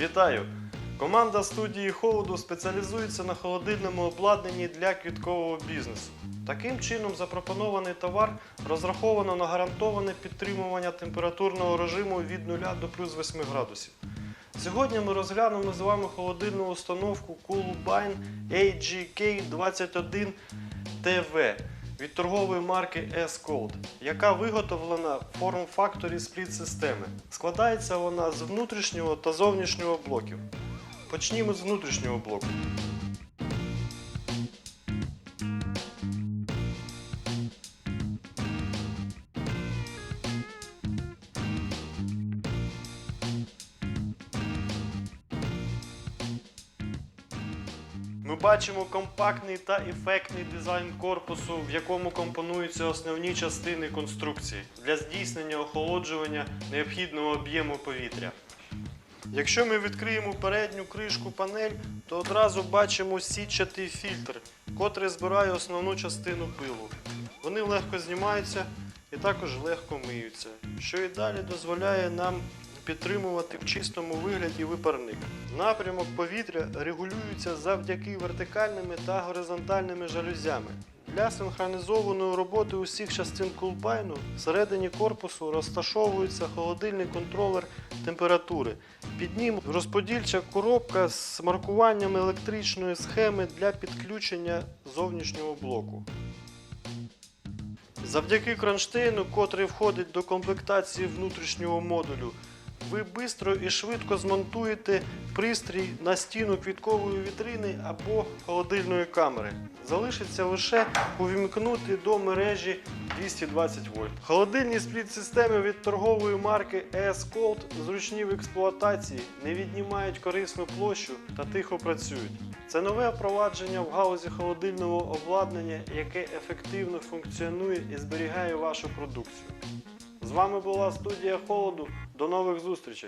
Вітаю! Команда студії холоду спеціалізується на холодильному обладнанні для квіткового бізнесу. Таким чином, запропонований товар розраховано на гарантоване підтримування температурного режиму від 0 до плюс 8 градусів. Сьогодні ми розглянемо з вами холодильну установку Coolbine AGK21 TV від торгової марки S-Code, яка виготовлена в форм-факторі спліт-системи. Складається вона з внутрішнього та зовнішнього блоків. Почнімо з внутрішнього блоку. Ми бачимо компактний та ефектний дизайн корпусу, в якому компонуються основні частини конструкції для здійснення охолоджування необхідного об'єму повітря. Якщо ми відкриємо передню кришку панель, то одразу бачимо сітчатий фільтр, котрий збирає основну частину пилу. Вони легко знімаються і також легко миються, що і далі дозволяє нам підтримувати в чистому вигляді випарник. Напрямок повітря регулюється завдяки вертикальними та горизонтальними жалюзями. Для синхронізованої роботи усіх частин кулбайну всередині корпусу розташовується холодильний контролер температури. Під ним розподільча коробка з маркуванням електричної схеми для підключення зовнішнього блоку. Завдяки кронштейну, котрий входить до комплектації внутрішнього модулю, ви швидко і швидко змонтуєте пристрій на стіну квіткової вітрини або холодильної камери. Залишиться лише увімкнути до мережі 220 вольт. Холодильні спліт-системи від торгової марки S-Cold зручні в експлуатації, не віднімають корисну площу та тихо працюють. Це нове впровадження в галузі холодильного обладнання, яке ефективно функціонує і зберігає вашу продукцію. З вами була студія холоду. До нових зустрічей!